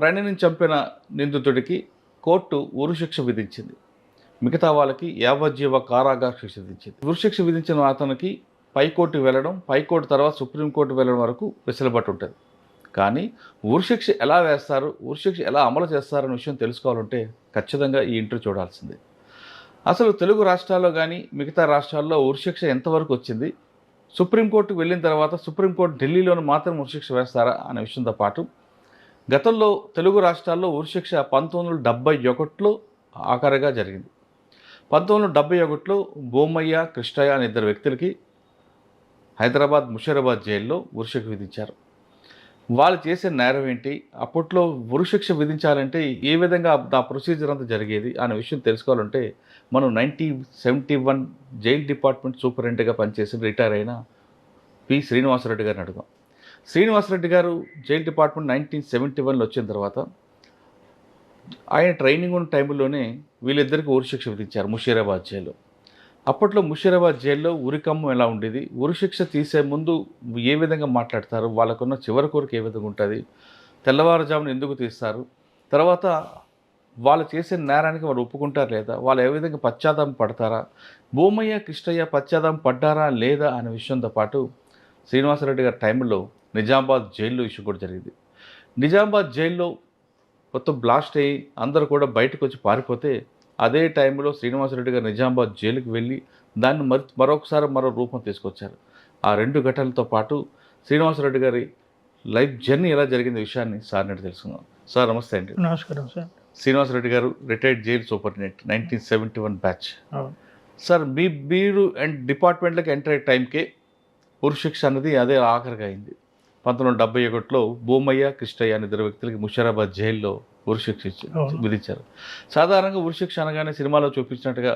ప్రణిని చంపిన నిందితుడికి కోర్టు ఉరుశిక్ష విధించింది. మిగతా వాళ్ళకి యావజ్జీవ కారాగార శిక్ష విధించింది. ఉరుశిక్ష విధించిన అతనికి పైకోర్టు వెళ్ళడం పైకోర్టు తర్వాత సుప్రీంకోర్టు వెళ్ళడం వరకు వెసులుబాటు ఉంటుంది కానీ ఉరిశిక్ష ఎలా వేస్తారు ఉరిశిక్ష ఎలా అమలు చేస్తారనే విషయం తెలుసుకోవాలంటే ఖచ్చితంగా ఈ ఇంటర్వ్యూ చూడాల్సిందే. అసలు తెలుగు రాష్ట్రాల్లో కానీ మిగతా రాష్ట్రాల్లో ఉరిశిక్ష ఎంతవరకు వచ్చింది? సుప్రీంకోర్టుకు వెళ్ళిన తర్వాత సుప్రీంకోర్టు ఢిల్లీలోని మాత్రం ఉరిశిక్ష వేస్తారా అనే విషయంతో పాటు గతంలో తెలుగు రాష్ట్రాల్లో ఉరిశిక్ష పంతొమ్మిది వందల డెబ్బై ఒకటిలో ఆఖరిగా జరిగింది. పంతొమ్మిది వందల డెబ్బై ఒకటిలో బోమయ్య కృష్ణయ్య అనే ఇద్దరు వ్యక్తులకి హైదరాబాద్ ముషీరాబాద్ జైల్లో ఉరిశిక్ష విధించారు. వాళ్ళు చేసే నేరం ఏంటి? అప్పట్లో ఉరిశిక్ష విధించాలంటే ఏ విధంగా ఆ ప్రొసీజర్ అంతా జరిగేది అనే విషయం తెలుసుకోవాలంటే మనం nineteen seventy one jail department సూపరింటెండెంట్గా పనిచేసి రిటైర్ అయిన పి శ్రీనివాసరెడ్డి గారిని అడుగుదాం. శ్రీనివాసరెడ్డి గారు జైల్ డిపార్ట్మెంట్ నైన్టీన్ సెవెంటీ వన్లో వచ్చిన తర్వాత ఆయన ట్రైనింగ్ ఉన్న టైంలోనే వీళ్ళిద్దరికి ఉరిశిక్ష విధించారు ముషీరాబాద్ జైల్లో. అప్పట్లో ముషీరాబాద్ జైల్లో ఉరికమ్మం ఎలా ఉండేది? ఉరిశిక్ష తీసే ముందు ఏ విధంగా మాట్లాడతారు? వాళ్ళకున్న చివరి కోరిక ఏ విధంగా ఉంటుంది? తెల్లవారుజామున ఎందుకు తీస్తారు? తర్వాత వాళ్ళు చేసే నేరానికి వాళ్ళు ఒప్పుకుంటారు లేదా? వాళ్ళు ఏ విధంగా పశ్చాత్తాపం పడతారా? భూమయ్య కృష్ణయ్య పశ్చాత్తాపం పడ్డారా లేదా అనే విషయంతో పాటు శ్రీనివాసరెడ్డి గారి టైంలో నిజామాబాద్ జైల్లో ఇష్యూ కూడా జరిగింది. నిజామాబాద్ జైల్లో మొత్తం బ్లాస్ట్ అయ్యి అందరూ కూడా బయటకు వచ్చి పారిపోతే అదే టైంలో శ్రీనివాసరెడ్డి గారు నిజామాబాద్ జైలుకి వెళ్ళి దాన్ని మరి మరొకసారి మరో రూపం తీసుకొచ్చారు. ఆ రెండు ఘటనలతో పాటు శ్రీనివాసరెడ్డి గారి లైఫ్ జర్నీ ఎలా జరిగింది విషయాన్ని సార్ నేడు తెలుసుకుందాం. సార్ నమస్తే అండి. నమస్కారం సార్. శ్రీనివాసరెడ్డి గారు retired jail superintendent nineteen seventy one batch. Sir మీ మీరు అండ్ డిపార్ట్మెంట్లోకి ఎంటర్ అయ్యే టైంకే ఉరిశిక్ష అనేది అదే ఆఖరిగా అయింది. పంతొమ్మిది వందల డెబ్బై ఒకటిలో భూమయ్య కృష్ణయ్య అనే ఇద్దరు వ్యక్తులకి ముషీరాబాద్ జైల్లో ఉరిశిక్ష. విధించారు సాధారణంగా ఉరిశిక్ష అనగానే సినిమాలో చూపించినట్టుగా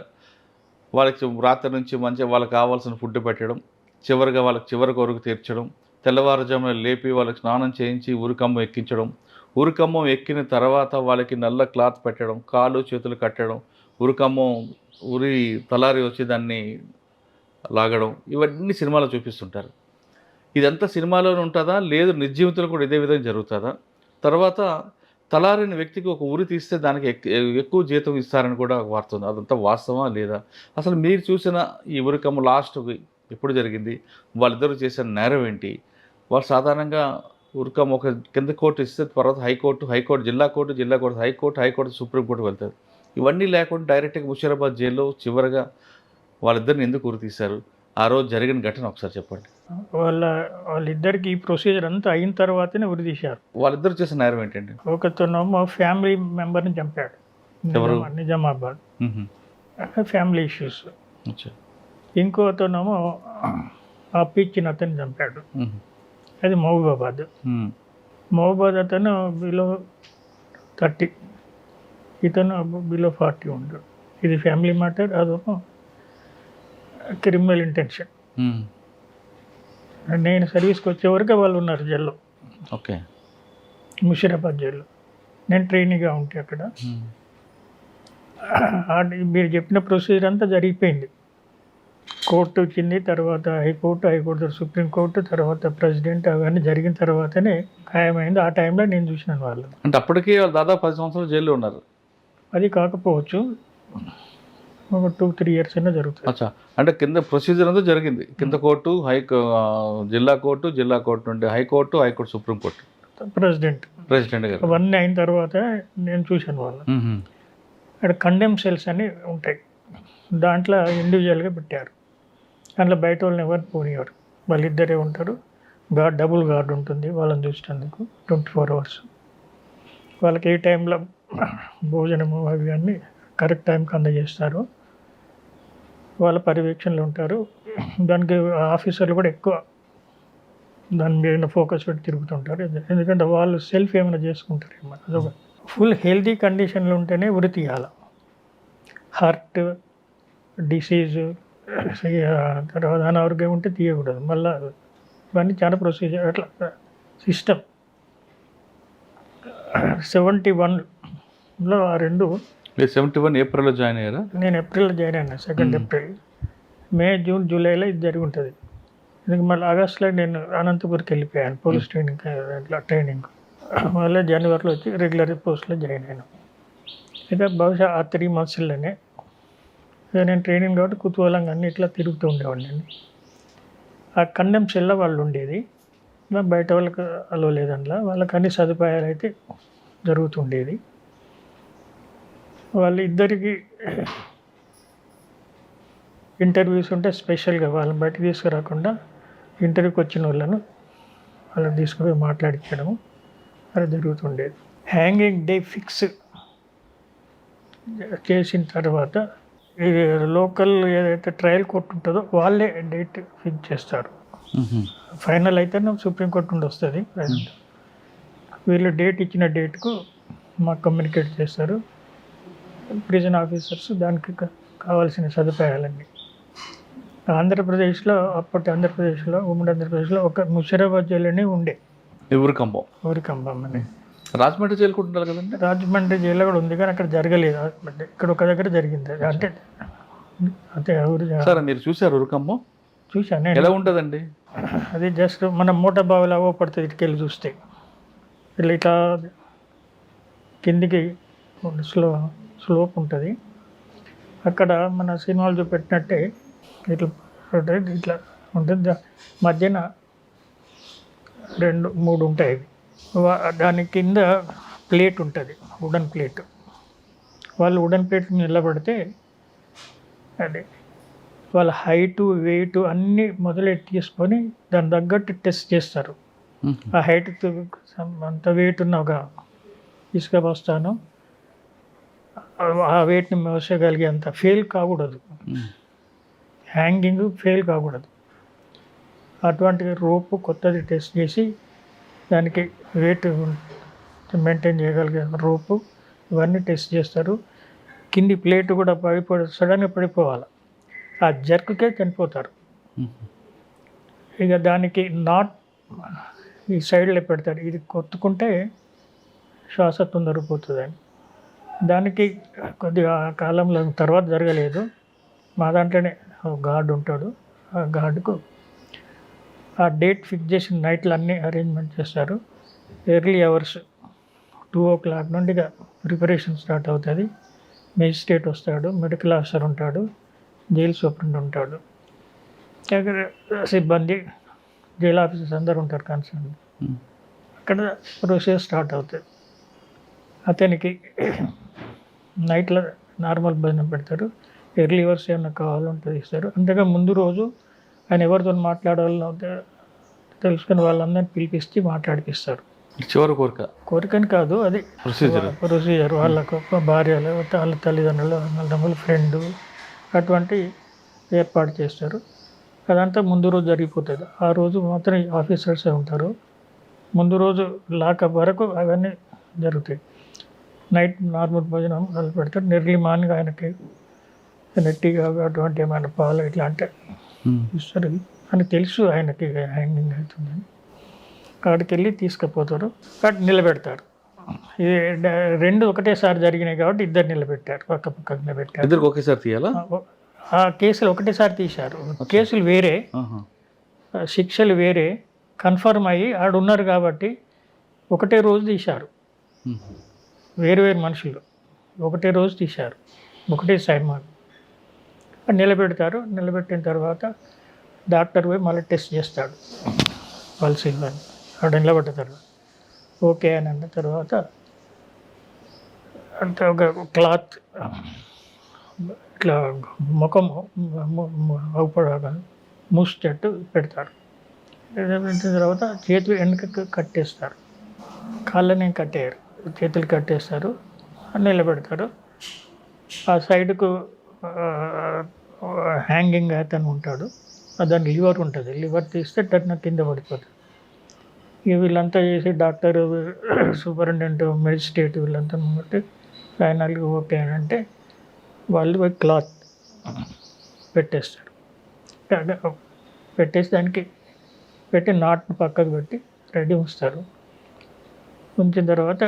వాళ్ళకి రాత్రి నుంచి మంచిగా వాళ్ళకి కావాల్సిన ఫుడ్ పెట్టడం చివరిగా వాళ్ళకి చివరి కొరకు తీర్చడం తెల్లవారుజామున లేపి వాళ్ళకి స్నానం చేయించి ఉరికమ్మం ఎక్కించడం ఉరికమ్మం ఎక్కిన తర్వాత వాళ్ళకి నల్ల క్లాత్ పెట్టడం కాళ్ళు చేతులు కట్టడం ఉరికమ్మం ఉరి తలారి వచ్చి దాన్ని లాగడం ఇవన్నీ సినిమాలో చూపిస్తుంటారు ఇదంతా సినిమాలోనే ఉంటుందా? లేదు నిర్జీవితంలో కూడా ఇదే విధంగా జరుగుతుందా? తర్వాత తలారిన వ్యక్తికి ఒక ఊరి తీస్తే దానికి ఎక్కువ జీతం ఇస్తారని కూడా వార్త ఉంది. అదంతా వాస్తవా లేదా? అసలు మీరు చూసిన ఈ ఉరికమ్మ లాస్ట్ ఎప్పుడు జరిగింది? వాళ్ళిద్దరూ చేసిన నేరం ఏంటి? వాళ్ళు సాధారణంగా ఉరికమ్మ ఒక కింద కోర్టు ఇస్తే తర్వాత హైకోర్టు హైకోర్టు జిల్లా కోర్టు జిల్లా court high court high court supreme court వెళ్తారు. ఇవన్నీ లేకుండా డైరెక్ట్గా ముషీరాబాద్ జైల్లో చివరిగా వాళ్ళిద్దరిని ఎందుకు ఉరి తీశారు? ఆ రోజు జరిగిన ఘటన ఒకసారి చెప్పండి. వాళ్ళ వాళ్ళిద్దరికి ఈ ప్రొసీజర్ అంతా అయిన తర్వాతనే ఉరి తీశారు వాళ్ళిద్దరు చేసిన నేరం ఏంటండి ఒకతనేమో ఫ్యామిలీ మెంబర్ని చంపాడు ఎవరు? నిజామాబాద్. ఫ్యామిలీ ఇష్యూస్ అచ్చా. ఇంకోతనేమో అప్పిచ్చిన అతన్ని చంపాడు మ్మ్. అది మహబూబాబాద్. మహబూబాద్ అతను బిలో థర్టీ ఇతను బిలో ఫార్టీ ఉంటాడు ఇది ఫ్యామిలీ మ్యాటర్ అదేమో క్రిమినల్ ఇంటెన్షన్. నేను సర్వీస్కి వచ్చే వరకు వాళ్ళు ఉన్నారు జైల్లో. ఓకే. ముషీరాబాద్ జైల్లో. నేను ట్రైనీగా ఉంటే అక్కడ. మీరు చెప్పిన ప్రొసీజర్ అంతా జరిగిపోయింది. కోర్టు వచ్చింది తర్వాత high court high court supreme court తర్వాత ప్రెసిడెంట్ అవన్నీ జరిగిన తర్వాతనే ఖాయమైంది. ఆ టైంలో నేను చూసినాను వాళ్ళు. అంటే అప్పటికి వాళ్ళు దాదాపు పది సంవత్సరాలు జైల్లో ఉన్నారు. అది కాకపోవచ్చు. ఒక టూ త్రీ ఇయర్స్ అయినా జరుగుతుంది అచ్చా. అంటే కింద ప్రొసీజర్ అంతా జరిగింది. కింద కోర్టు హై జిల్లా కోర్టు జిల్లా కోర్టు నుండి high court high court supreme court president president గారు. అవన్నీ అయిన తర్వాత నేను చూశాను వాళ్ళు. అక్కడ కండెమ్ సెల్స్ అని ఉంటాయి. దాంట్లో ఇండివిజువల్గా పెట్టారు. దాంట్లో బయట వాళ్ళని ఎవరు పోనీయరు. వాళ్ళిద్దరే ఉంటారు. గార్డ్ డబుల్ గార్డ్ ఉంటుంది వాళ్ళని చూసినందుకు ట్వంటీ ఫోర్ అవర్స్ వాళ్ళకి ఏ టైంలో భోజనము అవి అన్నీ కరెక్ట్ టైంకి అందజేస్తారు. వాళ్ళ పర్యవేక్షణలో ఉంటారు. దానికి ఆఫీసర్లు కూడా ఎక్కువ దాని మీద ఫోకస్ పెట్టి తిరుగుతుంటారు. ఎందుకంటే వాళ్ళు సెల్ఫ్ ఏమైనా చేసుకుంటారు ఏమో. అదొక ఫుల్ హెల్తీ కండిషన్లో ఉంటేనే ఉరి తీయాలి హార్ట్ డిసీజ్ తర్వాత అనారోగ్యం ఉంటే తీయకూడదు. మళ్ళీ ఇవన్నీ చాలా ప్రొసీజర్ అట్లా సిస్టమ్. సెవెంటీ వన్లో ఆ రెండు మీరు సెవెంటీ వన్ ఏప్రిల్లో జాయిన్ అయ్యారా? నేను ఏప్రిల్లో జాయిన్ అయినా సెకండ్ ఏప్రిల్. మే జూన్ జూలైలో ఇది జరిగి ఉంటుంది ఎందుకంటే మళ్ళీ ఆగస్టులో నేను అనంతపురికి వెళ్ళిపోయాను పోలీస్ ట్రైనింగ్ అట్లా ట్రైనింగ్. మళ్ళీ జనవరిలో వచ్చి రెగ్యులర్ పోస్ట్లో జాయిన్ అయినాం అయితే బహుశా ఆ త్రీ మంత్స్లోనే ఇక నేను ట్రైనింగ్ కాబట్టి కుతూహలంగా అన్ని ఇట్లా తిరుగుతూ ఉండేవాడిని ఆ కండెం సెల్లో వాళ్ళు ఉండేది. ఇంకా బయట వాళ్ళకి అలో లేదంట్లా వాళ్ళకి అన్ని సదుపాయాలు అయితే జరుగుతుండేది వాళ్ళ ఇద్దరికి ఇంటర్వ్యూస్ ఉంటే స్పెషల్గా వాళ్ళని బయటకు తీసుకురాకుండా ఇంటర్వ్యూకి వచ్చిన వాళ్ళను వాళ్ళని తీసుకుపోయి మాట్లాడించడము అది జరుగుతుండేది. హ్యాంగింగ్ డే ఫిక్స్ చేసిన తర్వాత లోకల్ ఏదైతే ట్రయల్ కోర్టు ఉంటుందో వాళ్ళే డేట్ ఫిక్స్ చేస్తారు. ఫైనల్ అయితే సుప్రీంకోర్టు నుండి వస్తుంది. వీళ్ళు డేట్ ఇచ్చిన డేట్కు మాకు కమ్యూనికేట్ చేస్తారు. ప్రిజన్ ఆఫీసర్స్ దానికి కావాల్సిన సదుపాయాలన్నీ. ఆంధ్రప్రదేశ్లో అప్పటి ఆంధ్రప్రదేశ్లో ఉమ్మడి ఆంధ్రప్రదేశ్లో ఒక ముషిరాబాద్ జైలునే ఉండే. ఎవరు కంబం ఊరికంబం అని. రాజమండ్రి చేరుకుంటున్నారు కదండి? రాజమండ్రి జైల్లో కూడా ఉంది కానీ అక్కడ జరగలేదు. అంటే ఇక్కడ ఒక దగ్గర జరిగింది. అంటే అంటే ఊరు సరే మీరు చూసారు ఉరుకంబం చూశాను నేను. ఎలా ఉంటుందండి? అది జస్ట్ మన మూట బావిలో అవ్వ పడుతుంది ఇటుకెళ్ళి చూస్తే. ఇట్లా కిందికి స్లో స్లోప్ ఉంటుంది. అక్కడ మన సినిమాలు చూపెట్టినట్టే ఇట్లా ఉంటుంది ఇట్లా ఉంటుంది మధ్యన రెండు మూడు ఉంటాయి దాని కింద ప్లేట్ ఉంటుంది వుడన్ ప్లేట్. వాళ్ళు వుడన్ ప్లేట్ నిలబడితే అదే వాళ్ళ హైటు వెయిట్ అన్నీ మొదలెట్టి తీసుకొని దాని తగ్గట్టు టెస్ట్ చేస్తారు. ఆ హైట్ అంత వెయిట్ ఉన్న ఒక ఇసుక బస్తాను ఆ వెయిట్ని మోసగలిగే అంత ఫెయిల్ కాకూడదు. హ్యాంగింగ్ ఫెయిల్ కాకూడదు. అటువంటి రోపు కొత్తది టెస్ట్ చేసి దానికి వెయిట్ మెయింటైన్ చేయగలిగే రోపు ఇవన్నీ టెస్ట్ చేస్తారు. కింది ప్లేట్ కూడా పడిపో సడన్గా పడిపోవాలి. ఆ జర్క్కే చనిపోతారు. ఇక దానికి నాట్ ఈ సైడ్లో పెడతారు. ఇది కొట్టుకుంటే శ్వాస తొందరపోతుందని దానికి కొద్దిగా కాలంలో తర్వాత జరగలేదు. మా దాంట్లోనే ఒక గార్డ్ ఉంటాడు. ఆ గార్డుకు ఆ డేట్ ఫిక్స్ చేసిన నైట్లు అన్నీ అరేంజ్మెంట్ చేస్తారు. Early hours two o'clock నుండి ఇక ప్రిపరేషన్ స్టార్ట్ అవుతుంది. మెజిస్ట్రేట్ వస్తాడు మెడికల్ ఆఫీసర్ ఉంటాడు జైలు సూపరింట్ ఉంటాడు. అక్కడ సిబ్బంది జైలు ఆఫీసర్స్ అందరు ఉంటారు కన్సర్న్. అక్కడ ప్రొసీజర్ స్టార్ట్ అవుతుంది. అతనికి నైట్లో నార్మల్ భోజనం పెడతారు. ఎర్లీ అవర్స్ ఏమైనా కావాలంటే ఇస్తారు. అంతగా ముందు రోజు ఆయన ఎవరితో మాట్లాడాలో తెలుసుకుని వాళ్ళందరినీ పిలిపిస్తే మాట్లాడిపిస్తారు. చివరి కోరిక? కోరికని కాదు అది ప్రొసీజర్. ప్రొసీజర్. వాళ్ళకు భార్యలు వాళ్ళ తల్లిదండ్రులు వాళ్ళ తమ్ముళ్ళు ఫ్రెండ్ అటువంటి ఏర్పాటు చేస్తారు. అదంతా ముందు రోజు జరిగిపోతుంది. ఆ రోజు మాత్రం ఆఫీసర్సే ఉంటారు. ముందు రోజు లాకప్ వరకు అవన్నీ జరుగుతాయి. నైట్ నార్మల్ భోజనం వాళ్ళు పెడతారు నెర్లీ మార్నింగ్ ఆయనకి నెట్టిగా అటువంటి ఏమైనా పాలు ఇట్లా అంటే ఇస్తారు. అని తెలుసు ఆయనకి హ్యాంగింగ్ అవుతుందని అక్కడికి వెళ్ళి తీసుకుపోతారు. అక్కడ నిలబెడతారు. ఇది రెండు ఒకటేసారి జరిగినాయి కాబట్టి ఇద్దరు నిలబెట్టారు. పక్క పక్కకు నిలబెట్టారు. ఇద్దరికి ఒకేసారి తీయాలా? ఆ- కేసులు ఒకటేసారి తీశారు. కేసులు వేరే. శిక్షలు వేరే. కన్ఫర్మ్ అయ్యి ఆడున్నారు కాబట్టి ఒకటే రోజు తీశారు. వేరువేరు వేరు వేరు మనుషులు ఒకటే రోజు తీశారు. ఒకటే సైమాన్ నిలబెడతారు. నిలబెట్టిన తర్వాత డాక్టర్ పోయి మళ్ళీ టెస్ట్ చేస్తాడు. పల్స్ ఇవ్వని అక్కడ నిలబడ్డ తర్వాత ఓకే అని అన్న తర్వాత అంటే ఒక క్లాత్ ఇట్లా ముఖం అవుపడగా మూసేటట్టు పెడతారు. పెట్టిన తర్వాత చేతులు వెనక కట్టేస్తారు. కాళ్ళని కట్టేయరు. చేతులు కట్టేస్తారు నిలబెడతారు. ఆ సైడ్కు హ్యాంగింగ్ అతను ఉంటాడు. దాని లివర్ ఉంటుంది. లివర్ తీస్తే టర్న కింద పడిపోతుంది. ఇక వీళ్ళంతా చేసి డాక్టర్ సూపరింటెండెంట్ మెజిస్ట్రేట్ వీళ్ళంతా బట్టి ఫైనల్గా ఓకే అని అంటే వాళ్ళు క్లాత్ పెట్టేస్తారు. పెట్టేసి దానికి పెట్టి నాట్ను పక్కకు పెట్టి రెడీ ఉంచుతారు. ఉంచిన తర్వాత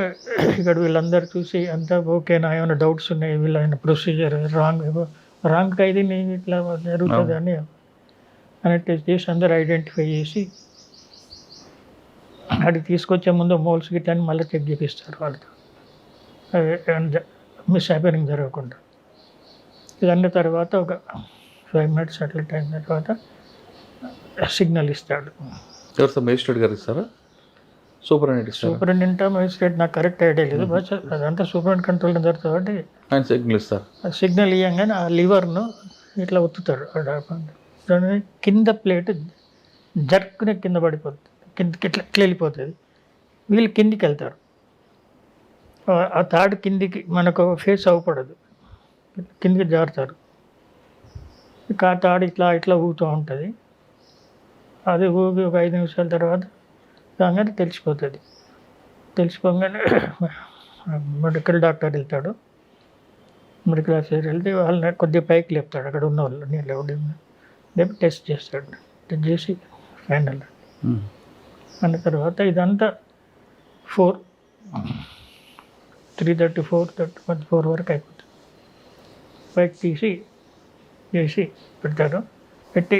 ఇక్కడ వీళ్ళందరూ చూసి అంతా ఓకేనా ఏమైనా డౌట్స్ ఉన్నాయి? వీళ్ళ ప్రొసీజర్ రాంగ్ రాంగ్ ఖైదీ నేను ఇట్లా జరుగుతుంది అని అని టెస్ట్ చేసి అందరు ఐడెంటిఫై చేసి అడిగి తీసుకొచ్చే ముందు మోల్స్ గిట్ అని మళ్ళీ చెక్ చేపిస్తారు వాళ్ళతో. మిస్ హ్యాపెనింగ్ జరగకుండా. ఇదన్న తర్వాత ఒక ఫైవ్ మినిట్స్ అట్లా టైం తర్వాత సిగ్నల్ ఇస్తాడు. ఎవరు సార్? మేజిస్ట్రేట్ గారు ఇస్తారా? సూపరింటెండెంట్ సూపరింటెండెంట్ మేజిస్ట్రేట్ నాకు కరెక్ట్ ఐడియా లేదు. బట్ అదంతా సూపరింటెండెంట్ కంట్రోల్ జరుగుతుంది కాబట్టి ఆయన సిగ్నల్ ఇస్తారు. ఆ సిగ్నల్ ఇవ్వగానే ఆ లివర్ను ఇట్లా ఒత్తుతాడు దాని కింద ప్లేట్ జర్కునే కింద పడిపోతుంది. కిందకి ఇట్లా ఇట్లా వెళ్ళిపోతుంది వీళ్ళు కిందికి వెళ్తారు. ఆ- తాడు కిందికి మనకు ఫేస్ అవ్వపడదు కిందికి జారుతారు. ఇక ఆ తాడు ఇట్లా ఇట్లా ఊగుతూ ఉంటుంది. అది ఊగి ఒక ఐదు నిమిషాల తర్వాత రాగానే తెలిసిపోతుంది. తెలిసిపోగానే మెడికల్ డాక్టర్ వెళ్తాడు. మెడికల్ ఆఫీసర్ వెళ్తే వాళ్ళని కొద్దిగా పైకి లేపుతాడు. అక్కడ ఉన్న వాళ్ళు నేను లేవడం లేపి టెస్ట్ చేస్తాడు. టెస్ట్ చేసి ఫైనల్ ఉమ్. అన్న తర్వాత ఇదంతా four three thirty four thirty one four వరకు అయిపోతుంది. పైకి తీసి చేసి పెడతారు పెట్టి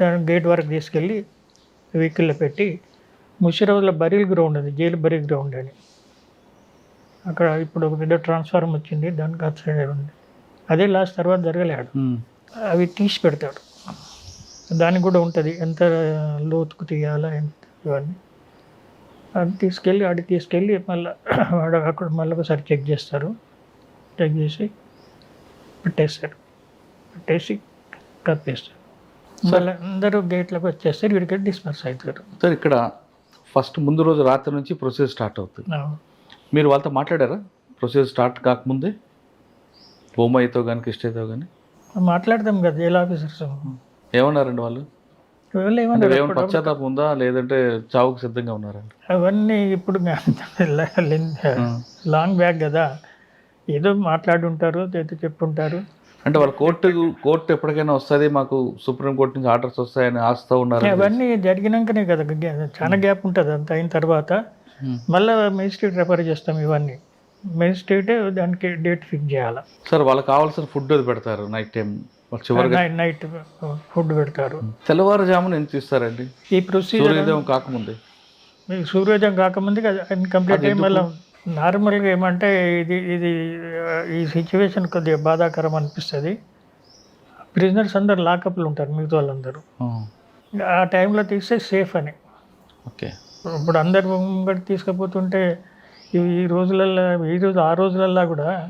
దాని గేట్ వరకు తీసుకెళ్ళి వెహికల్లో పెట్టి ముషిరాబాద్లో బరీల్ గ్రౌండ్ ఉంది జైలు బరీల్ గ్రౌండ్ అని అక్కడ ఇప్పుడు ఒక పెద్ద ట్రాన్స్ఫార్మ్ వచ్చింది దానికి అటు సైడ్ ఉంది. అదే లాస్ట్ తర్వాత జరగలేడు. అవి తీసి పెడతాడు. దానికి కూడా ఉంటుంది ఎంత లోతుకు తీయాలా ఎంత ఇవన్నీ. అది తీసుకెళ్ళి ఆడికి తీసుకెళ్ళి మళ్ళీ వాడు అక్కడ మళ్ళీ ఒకసారి చెక్ చేస్తారు. చెక్ చేసి పెట్టేస్తారు. పెట్టేసి కప్పేస్తారు. మళ్ళీ అందరూ గేట్లకు వచ్చేస్తారు వీడికి డిస్పర్స్ అవుతారు సార్ ఇక్కడ ఫస్ట్ ముందు రోజు రాత్రి నుంచి ప్రొసెస్ స్టార్ట్ అవుతుంది. మీరు వాళ్ళతో మాట్లాడారా? ప్రొసెస్ స్టార్ట్ కాకముందే? బొమ్మాయితో కానీ కృష్ణయ్యతో కానీ మాట్లాడదాం కదా జైలు ఆఫీసర్స్? ఏమన్నారండి వాళ్ళు? ఏమైనా పశ్చాత్తాపం ఉందా? లేదంటే చావుకు సిద్ధంగా ఉన్నారండి అవన్నీ ఇప్పుడు లాంగ్ బ్యాగ్ కదా. ఏదో మాట్లాడుంటారు ఏదో చెప్పుంటారు. అంటే వాళ్ళ కోర్టు కోర్టు ఎప్పటికైనా వస్తుంది మాకు సుప్రీం కోర్టు నుంచి ఆర్డర్స్ వస్తాయని ఆశతో ఉన్నారు. అవన్నీ జరిగినాకనే కదా చాలా గ్యాప్ ఉంటుంది అంత అయిన తర్వాత మళ్ళీ మెజిస్ట్రేట్ రెఫర్ చేస్తాం ఇవన్నీ. మెజిస్ట్రేటే దానికి డేట్ ఫిక్స్ చేయాలి. సార్ వాళ్ళకి కావాల్సిన ఫుడ్ అది పెడతారు నైట్ టైం. వాళ్ళు చివరిగా నైట్ ఫుడ్ పెడతారు. తెల్లవారుజామున ఎంత ఇస్తారండి ఈ ప్రొసీజర్ సూర్యోదయం కాకముందే. మీకు సూర్యోదయం కాకముందు కంప్లీట్ అయ్యి మళ్ళీ నార్మల్గా ఏమంటే ఇది ఇది ఈ సిచ్యువేషన్ కొద్దిగా బాధాకరం అనిపిస్తుంది. ప్రిజనర్స్ అందరు లాకప్లు ఉంటారు మిగతా వాళ్ళందరూ. ఆ. టైంలో తీస్తే సేఫ్ అని. ఓకే. ఇప్పుడు అందరు ముంగడి తీసుకుపోతుంటే ఈ రోజులల్లో ఈ రోజు ఆ రోజులల్లో కూడా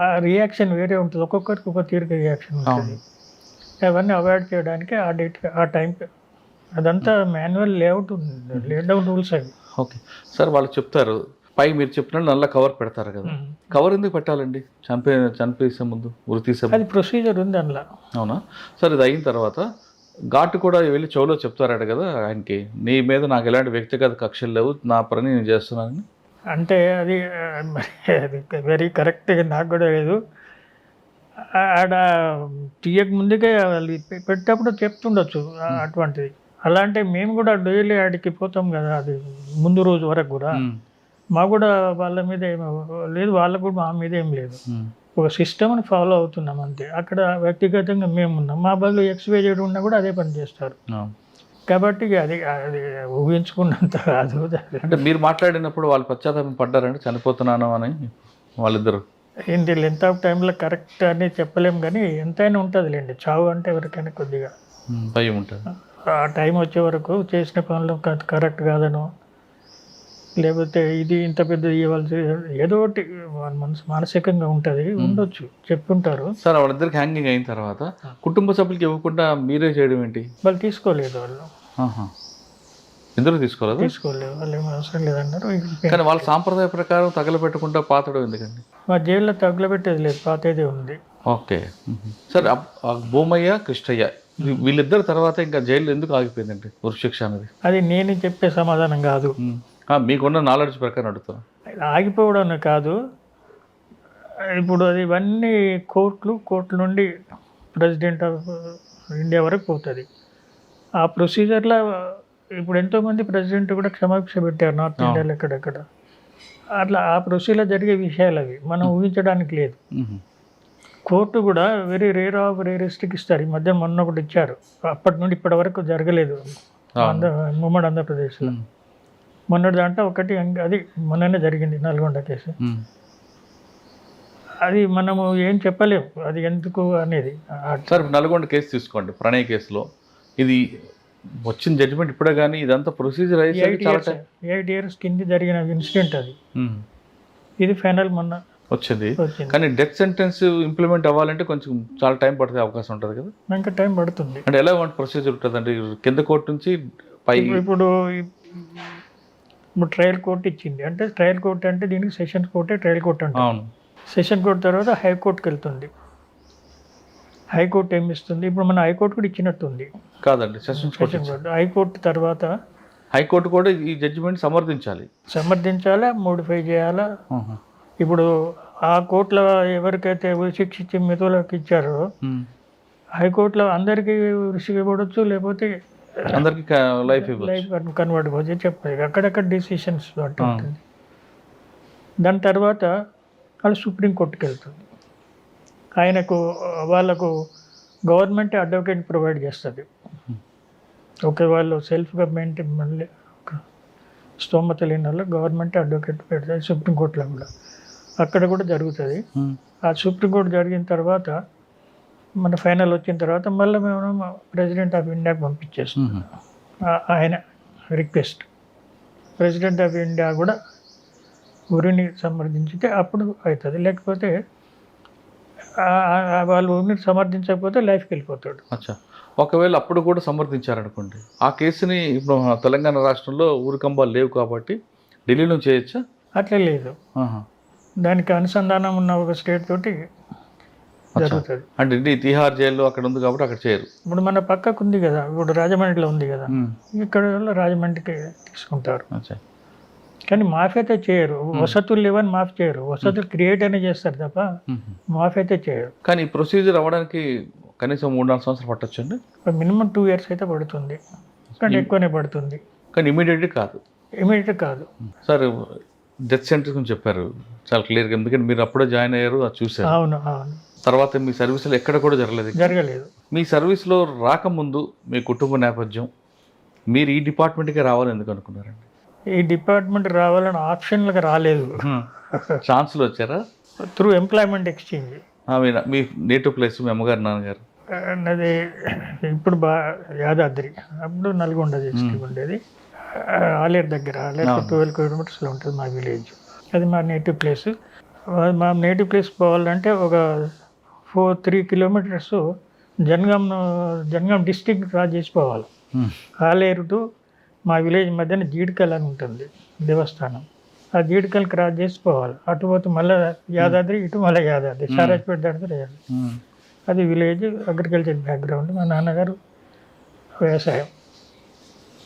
ఆ రియాక్షన్ వేరే ఉంటుంది. ఒక్కొక్కరికి ఒక్కొక్క తీరిక రియాక్షన్ ఉంటుంది. అవన్నీ అవాయిడ్ చేయడానికి ఆ డేట్ ఆ టైం అదంతా మాన్యువల్ లేఅవుట్ ఉంది. లేడౌన్ రూల్స్ అవి. ఓకే. సార్ వాళ్ళు చెప్తారు పై మీరు చెప్పినట్టు నల్ల కవర్ పెడతారు కదా. కవర్ ఎందుకు పెట్టాలండి? చంపే చనిపేసే ముందు ఉరి తీసే అది ప్రొసీజర్ ఉంది అందులో. అవునా? సార్ ఇది అయిన తర్వాత ఘాటు కూడా వెళ్ళి చెవులో చెప్తారట కదా ఆయనకి. నీ మీద నాకు ఎలాంటి వ్యక్తిగత కక్షలు లేవు నా పని నేను చేస్తున్నానని. అంటే అది వెరీ కరెక్ట్ నాకు కూడా లేదు. ఆడ తీయక ముందుకే పెట్టేటప్పుడు చెప్తుండొచ్చు అటువంటిది. అలాంటి మేము కూడా డైలీ ఆడికి పోతాం కదా అది ముందు రోజు వరకు కూడా. ఉమ్, మా కూడా వాళ్ళ మీద ఏం లేదు వాళ్ళకు కూడా మా మీద ఏం లేదు. ఒక సిస్టమ్ని ఫాలో అవుతున్నాం అంతే. అక్కడ వ్యక్తిగతంగా మేము ఉన్నాం. మా బదులు ఎక్స్పైజెడ్ ఉన్నా కూడా అదే పని చేస్తారు. కాబట్టి అది అది ఊహించుకున్నంత కాదు. అంటే మీరు మాట్లాడినప్పుడు వాళ్ళు పశ్చాత్తాపం పడ్డారంటే చనిపోతున్నాను అని వాళ్ళిద్దరు? ఏంటి లెంత్ ఆఫ్ టైంలో కరెక్ట్ అని చెప్పలేం కానీ ఎంతైనా ఉంటుందిలేండి. చావు అంటే ఎవరికైనా కొద్దిగా. భయం ఉంటుంది. ఆ టైం వచ్చే వరకు చేసిన పనులు కరెక్ట్ కాదనో లేకపోతే ఇది ఇంత పెద్దది ఇవ్వాల్సి ఏదో ఒకటి వాళ్ళ మనసు మానసికంగా ఉంటుంది ఉండొచ్చు చెప్పుంటారు సార్ వాళ్ళిద్దరికి హ్యాంగింగ్ అయిన తర్వాత కుటుంబ సభ్యులకి ఇవ్వకుండా మీరే చేయడం ఏంటి? వాళ్ళు తీసుకోలేదు వాళ్ళు. ఇద్దరు తీసుకోలేదు? తీసుకోలేదు వాళ్ళు అవసరం లేదన్నారు. కానీ వాళ్ళ సాంప్రదాయ ప్రకారం తగలబెట్టకుండా పాతడం ఎందుకండి? మా జైల్లో తగులబెట్టేది లేదు పాతేదే ఉంది. ఓకే. సరే భూమయ్య కృష్ణయ్య వీళ్ళిద్దరు తర్వాత ఇంకా జైలు ఎందుకు ఆగిపోయిందండి ఉరిశిక్ష అనేది అది నేను చెప్పే సమాధానం కాదు. మీకున్న నాలెడ్జ్ ప్రకారం అడుగుతాను. ఆగిపోవడం కాదు. ఇప్పుడు అది ఇవన్నీ కోర్టులు కోర్టు నుండి ప్రెసిడెంట్ ఆఫ్ ఇండియా వరకు పోతుంది. ఆ ప్రొసీజర్లో ఇప్పుడు ఎంతోమంది ప్రెసిడెంట్ కూడా క్షమాభిక్ష పెట్టారు నార్త్ ఇండియాలో ఎక్కడెక్కడ. అట్లా ఆ ప్రొసీజర్ జరిగే విషయాలు అవి. మనం ఊహించడానికి లేదు. కోర్టు కూడా వెరీ రేర్ ఆఫ్ రేరెస్ట్కి ఇస్తారు. ఈ మధ్య మొన్న ఒకటి ఇచ్చారు. అప్పటి నుండి ఇప్పటి వరకు జరగలేదు. ఆంధ్ర ఉమ్మడి ఆంధ్రప్రదేశ్లో. మొన్నటి దాంట్లో ఒకటి అది మొన్ననే జరిగింది నల్గొండ కేసు. అది మనము ఏం చెప్పలేము అది ఎందుకు అనేది. సార్ నల్గొండ కేసు తీసుకోండి. ప్రణయ్ కేసులో. ఇది వచ్చిన జడ్జిమెంట్ ఇప్పుడే కానీ ఇదంతా procedure eight years time eight years కింద జరిగిన ఇన్సిడెంట్ అది. ఇది ఫైనల్ మొన్న వచ్చింది. కానీ డెత్ సెంటెన్స్ ఇంప్లిమెంట్ అవ్వాలంటే కొంచెం చాలా టైం పడే అవకాశం ఉంటుంది కదా. ఇంకా టైం పడుతుంది. అంటే ఎలా ప్రొసీజర్ ఉంటుందండి? కింద కోర్టు నుంచి పై ఇప్పుడు ట్రయల్ కోర్ట్ ఇచ్చింది. అంటే ట్రయల్ కోర్ట్ అంటే దీనికి సెషన్ కోర్టే ట్రయల్ కోర్ట్ అంటే అవును. సెషన్ కోర్ట్ తర్వాత హైకోర్టుకి వెళ్తుంది. హైకోర్టు ఏమి ఇస్తుంది? ఇప్పుడు మన హైకోర్టు కూడా ఇచ్చినట్టుంది. కాదండి సెషన్ కోర్టు హైకోర్టు తర్వాత హైకోర్టు కూడా ఈ జడ్జిమెంట్ సమర్థించాలి. సమర్థించాలా? మోడిఫై చేయాలా. ఇప్పుడు ఆ కోర్టులో ఎవరికైతే శిక్షించి మిగతాలకు ఇచ్చారో. హైకోర్టులో అందరికీ రిసీవ్ ఇవ్వడచ్చు లేకపోతే అందరికి లైఫ్ లైఫ్ కన్వర్ట్ అవ్వచ్చు చెప్పాలి? అక్కడక్కడ డిసిషన్స్ ఉంటుంది దాని తర్వాత వాళ్ళు సుప్రీంకోర్టుకి వెళ్తుంది. ఆయనకు వాళ్ళకు గవర్నమెంట్ అడ్వకేట్ ప్రొవైడ్ చేస్తుంది. ఓకే వాళ్ళు సెల్ఫ్గా మెయింటైన్ మళ్ళీ ఒక స్తోమత లేని వాళ్ళు గవర్నమెంట్ అడ్వకేట్ పెడతాయి సుప్రీంకోర్టులో కూడా. అక్కడ కూడా జరుగుతుంది. ఆ సుప్రీంకోర్టు జరిగిన తర్వాత మన ఫైనల్ వచ్చిన తర్వాత మళ్ళీ మేము ప్రెసిడెంట్ ఆఫ్ ఇండియాకి పంపించేస్తాం. ఉమ్. ఆ- ఆయన రిక్వెస్ట్ ప్రెసిడెంట్ ఆఫ్ ఇండియా కూడా ఉరిని సమర్థించితే అప్పుడు అవుతుంది. లేకపోతే వాళ్ళు ఉరిని సమర్థించకపోతే లైఫ్కి వెళ్ళిపోతాడు. అచ్చా. ఒకవేళ అప్పుడు కూడా సమర్థించారనుకోండి ఆ కేసుని ఇప్పుడు తెలంగాణ రాష్ట్రంలో ఊరికంబాలు లేవు కాబట్టి ఢిల్లీలో చేయొచ్చా? అట్లా లేదు. దానికి అనుసంధానం ఉన్న ఒక స్టేట్ తోటి జరుగుతుంది. అంటే తిహార్ జైల్లో అక్కడ ఉంది కాబట్టి అక్కడ చేయరు. ఇప్పుడు మన పక్కకు ఉంది కదా ఇప్పుడు రాజమండ్రిలో ఉంది కదా. ఇక్కడ రాజమండ్రికి తీసుకుంటారు. కానీ మాఫీ అయితే చేయరు. వసతులు లేవని మాఫీ చేయరు. వసతులు క్రియేట్ అనే చేస్తారు తప్ప. మాఫీ అయితే చేయరు. కానీ ప్రొసీజర్ అవ్వడానికి కనీసం మూడు నాలుగు సంవత్సరాలు పట్టొచ్చండి మినిమం టూ ఇయర్స్ అయితే పడుతుంది. కానీ ఎక్కువనే పడుతుంది. కానీ ఇమీడియట్గా కాదు. ఇమీడియట్ కాదు. సార్ డెత్ సెంటర్ గురించి చెప్పారు. చాలా క్లియర్గా. ఎందుకంటే మీరు అప్పుడే జాయిన్ అయ్యారు అది చూశారు. అవును అవును. తర్వాత మీ సర్వీసులు ఎక్కడ కూడా జరగలేదు జరగలేదు. మీ సర్వీస్లో రాకముందు మీ కుటుంబ నేపథ్యం మీరు ఈ డిపార్ట్మెంట్కే రావాలని ఎందుకు అనుకున్నారండి? ఈ డిపార్ట్మెంట్ రావాలని ఆప్షన్లకు రాలేదు. ఛాన్సులు వచ్చారా? Through employment exchange. ఆ, మీ నేటివ్ ప్లేస్ మీ అమ్మగారు నాన్నగారు? అది ఇప్పుడు బా యాదాద్రి. అప్పుడు నల్గొండ డిస్ట్రిక్ట్ ఉండేది. ఆలేరు దగ్గర ఆలేరు ట్వెల్వ్ కిలోమీటర్స్లో ఉంటుంది మా విలేజ్. అది మా నేటివ్ ప్లేస్. మా నేటివ్ ప్లేస్ పోవాలంటే ఒక four three kilometres Jangaon Jangaon district cross చేసి పోవాలి ఉమ్. ఆలేరు టు మా విలేజ్ మధ్యన జీడికల్ అని ఉంటుంది దేవస్థానం. ఆ జీడికల్ క్రాస్ చేసి పోవాలి అటు పోతే మళ్ళీ యాదాద్రి ఇటు మళ్ళీ యాదాద్రి. సారాజ్పేట దాటితే యాదాద్రి. ఉమ్. అది విలేజ్ అగ్రికల్చర్ బ్యాక్గ్రౌండ్. మా నాన్నగారు వ్యవసాయం.